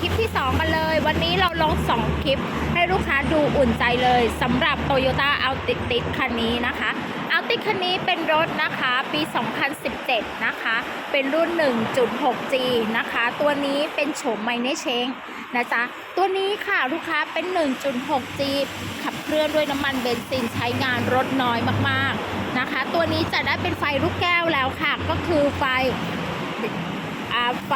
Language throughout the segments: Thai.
คลิปที่ 2 กันเลย วันนี้เราลง 2 คลิปให้ลูกค้าดูอุ่นใจเลยสำหรับ Toyota a l t i ติคันนี้นะคะ a l t i s คันนี้เป็นรถนะคะปี 2017 นะคะ เป็นรุ่น 1.6G นะคะ ตัวนี้เป็นโฉมไมเนเชงนะจ๊ะ ตัวนี้ค่ะลูกค้าเป็น 1.6G ขับเคลื่อนด้วยน้ำมันเบนซินใช้งานรถน้อยมากๆนะคะ ตัวนี้จะได้เป็นไฟลูกแก้วแล้วค่ะ ก็คือไฟ ไฟ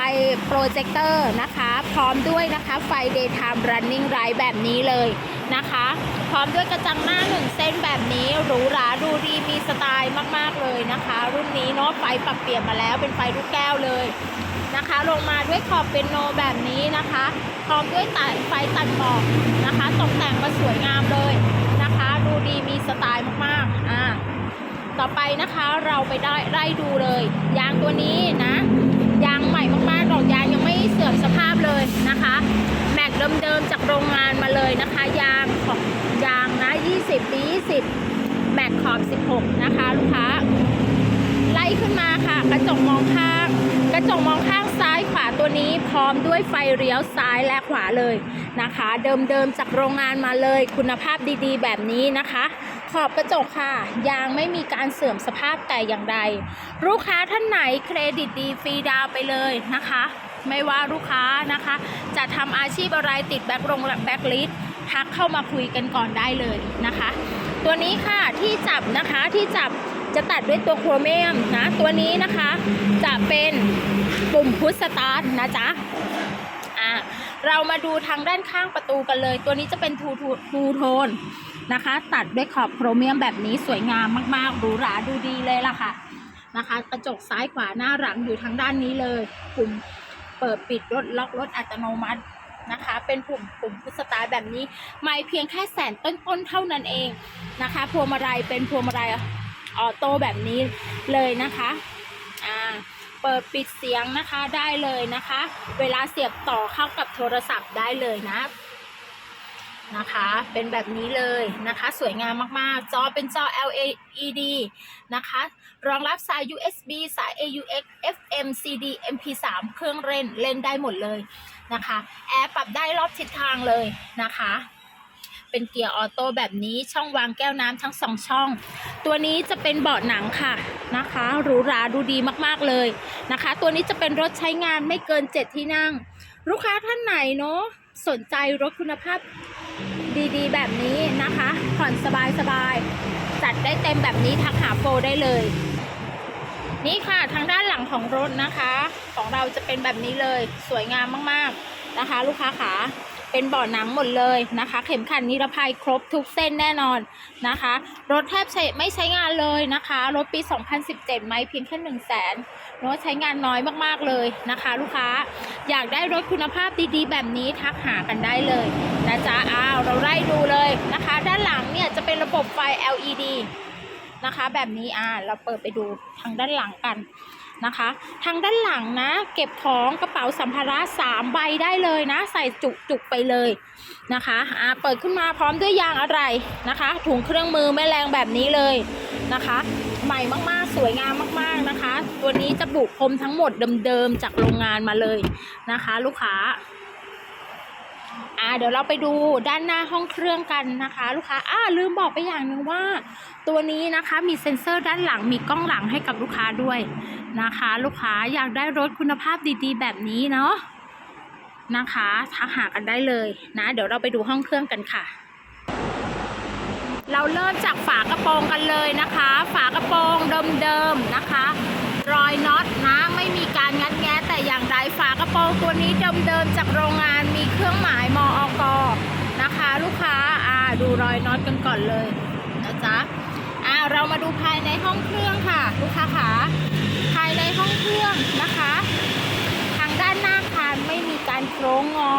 โปรเจคเตอร์นะคะ พร้อมด้วยนะคะไฟ daytime running light แบบนี้เลยนะคะ พร้อมด้วยกระจังหน้าหนึ่งเส้นแบบนี้หรูหราดูดีมีสไตล์มาก ๆ เลยนะคะ รุ่นนี้เนาะไฟปรับเปลี่ยนมาแล้วเป็นไฟลูกแก้วเลยนะคะ ลงมาด้วยขอบเป็นโนแบบนี้นะคะ พร้อมด้วยตัดไฟตัดหมอกนะคะตกแต่งมาสวยงามเลยนะคะ ดูดีมีสไตล์มากๆอ่าต่อไปนะคะเราไปได้ไล่ดูเลย ยางตัวนี้นะ ยางใหม่มากๆดอกยางยังไม่เสื่อมสภาพเลยนะคะ แม็กเดิมๆจากโรงงานมาเลยนะคะ ยางของยางนะ 20ปี20 แม็กขอบ 16 นะคะ ลูกค้า ไล่ขึ้นมาค่ะ กระจกมองข้าง กระจกมองข้าง ตัวนี้พร้อมด้วยไฟเลี้ยวซ้ายและขวาเลยนะคะ เดิมๆจากโรงงานมาเลยคุณภาพดีๆ แบบนี้นะคะ ขอบกระจกค่ะ ยางไม่มีการเสื่อมสภาพแต่อย่างใด ลูกค้าท่านไหนเครดิตดีฟรีดาวไปเลยนะคะ ไม่ว่าลูกค้านะคะ จะทำอาชีพอะไรติดแบ็คลงแบ็คลิสทักเข้ามาคุยกันก่อนได้เลยนะคะ ตัวนี้ค่ะที่จับนะคะที่จับ จะตัดด้วยตัวโครเมียมนะ ตัวนี้นะคะจะเป็นปุ่มพุชสตาร์ทนะจ๊ะอะเรามาดูทางด้านข้างประตูกันเลย ตัวนี้จะเป็นทูทูโทนนะคะ ตัดด้วยขอบโครเมียมแบบนี้สวยงามมากๆหรูหราดูดีเลยล่ะค่ะนะคะกระจกซ้ายขวาหน้าหลังอยู่ทางด้านนี้เลยปุ่มเปิดปิดรถล็อกรถอัตโนมัตินะคะ เป็นปุ่มปุ่มพุชสตาร์ทแบบนี้ ไม่เพียงแค่แสนต้นๆเท่านั้นเองนะคะพวงมาลัยเป็นพวงมาลัย ออโต้แบบนี้เลยนะคะอ่าเปิดปิดเสียงนะคะได้เลยนะคะ เวลาเสียบต่อเข้ากับโทรศัพท์ได้เลยนะนะคะ เป็นแบบนี้เลยนะคะ สวยงามมากๆ จอเป็นจอ LED นะคะ รองรับสาย USB สาย AUX FM CD MP3 เครื่องเล่น เล่นได้หมดเลยนะคะ แอร์ปรับได้รอบทิศทางเลยนะคะ เป็นเกียร์ออโต้แบบนี้ช่องวางแก้วน้ำทั้งสองช่อง ตัวนี้จะเป็นเบาะหนังค่ะนะคะหรูหราดูดีมากๆเลยนะคะ ตัวนี้จะเป็นรถใช้งานไม่เกิน 7 ที่นั่ง ลูกค้าท่านไหนเนาะสนใจรถคุณภาพดีๆ แบบนี้นะคะผ่อนสบายๆจัดได้เต็มแบบนี้ทักหาโฟได้เลยนี่ค่ะทางด้านหลังของรถนะคะ ของเราจะเป็นแบบนี้เลยสวยงามมากๆนะคะ ลูกค้าขา เป็นเบาะหนังหมดเลยนะคะ เข็มขัดนิรภัยครบทุกเส้นแน่นอนนะคะ รถแทบใช้ไม่ใช้งานเลยนะคะ รถปี 2017 ไหมเพียงแค่1 0 0 0 0แสนรถใช้งานน้อยมากๆเลยนะคะ ลูกค้าอยากได้รถคุณภาพดีๆ แบบนี้ทักหากันได้เลยนะจ๊ะอ้าวเราไล่ดูเลยนะคะ ด้านหลังเนี่ยจะเป็นระบบไฟ LED นะคะ แบบนี้อ่าเราเปิดไปดูทางด้านหลังกัน นะคะ ทางด้านหลังนะ เก็บของกระเป๋าสัมภาระ3ใบได้เลยนะ ใส่จุกจุกๆไปเลยนะคะอ่าเปิดขึ้นมาพร้อมด้วยยางอะไรนะคะ ถุงเครื่องมือแม่แรงแบบนี้เลยนะคะ ใหม่มากๆ สวยงามมากๆนะคะ ตัวนี้จะบุกพรมทั้งหมดเดิมๆจากโรงงานมาเลยนะคะ ลูกค้า อ่าเดี๋ยวเราไปดูด้านหน้าห้องเครื่องกันนะคะ ลูกค้าอ่าลืมบอกไปอย่างหนึ่งว่า ตัวนี้นะคะมีเซ็นเซอร์ด้านหลังมีกล้องหลังให้กับลูกค้าด้วยนะคะ ลูกค้าอยากได้รถคุณภาพดีๆ แบบนี้เนาะนะคะทักหากันได้เลยนะ เดี๋ยวเราไปดูห้องเครื่องกันค่ะ เราเริ่มจากฝากระโปรงกันเลยนะคะ ฝากระโปรงเดิมๆนะคะ รอยน็อตนะไม่มีการงัด ใดฝากระโปรงตัวนี้เดิมๆจากโรงงานมีเครื่องหมายมอกนะคะ ลูกค้าอ่าดูรอยน็อตกันก่อนเลยนะจ๊ะอ่าเรามาดูภายในห้องเครื่องค่ะ ลูกค้าขาภายในห้องเครื่องนะคะ ทางด้านหน้าคานไม่มีการโค้งงอ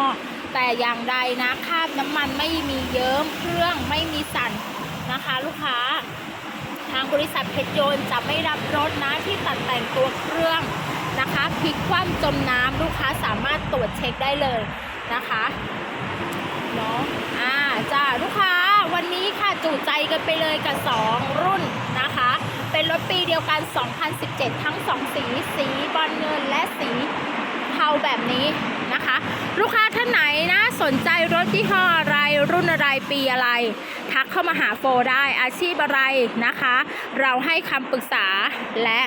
แต่อย่างใดนะคราบน้ำมันไม่มีเยิ้มเครื่องไม่มีสั่นนะคะ ลูกค้า ทางบริษัทเพชรโยนจะไม่รับรถนะที่ตัดแต่งตัวเครื่อง นะคะพลิกคว่ำจมน้ำลูกค้าสามารถตรวจเช็คได้เลยนะคะเนาะอ่าจ้าลูกค้าวันนี้ค่ะจูใจกันไปเลยกับ 2 รุ่นนะคะ เป็นรถปีเดียวกัน 2017 ทั้ง 2 สี สีบอลเงินและสีเทาแบบนี้ ลูกค้าท่านไหนนะสนใจรถยี่ห้ออะไร รุ่นอะไรปีอะไร ทักเข้ามาหาโฟได้อาชีพอะไรนะคะ เราให้คำปรึกษาและ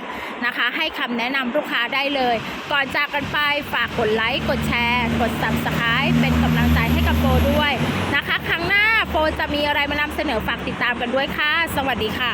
นะคะให้คำแนะนำลูกค้าได้เลย ก่อนจากกันไปฝากกดไลค์กดแชร์ กด subscribe เป็นกำลังใจให้กับโฟด้วยนะคะ ครั้งหน้าโฟจะมีอะไรมานำเสนอฝากติดตามกันด้วยค่ะ สวัสดีค่ะ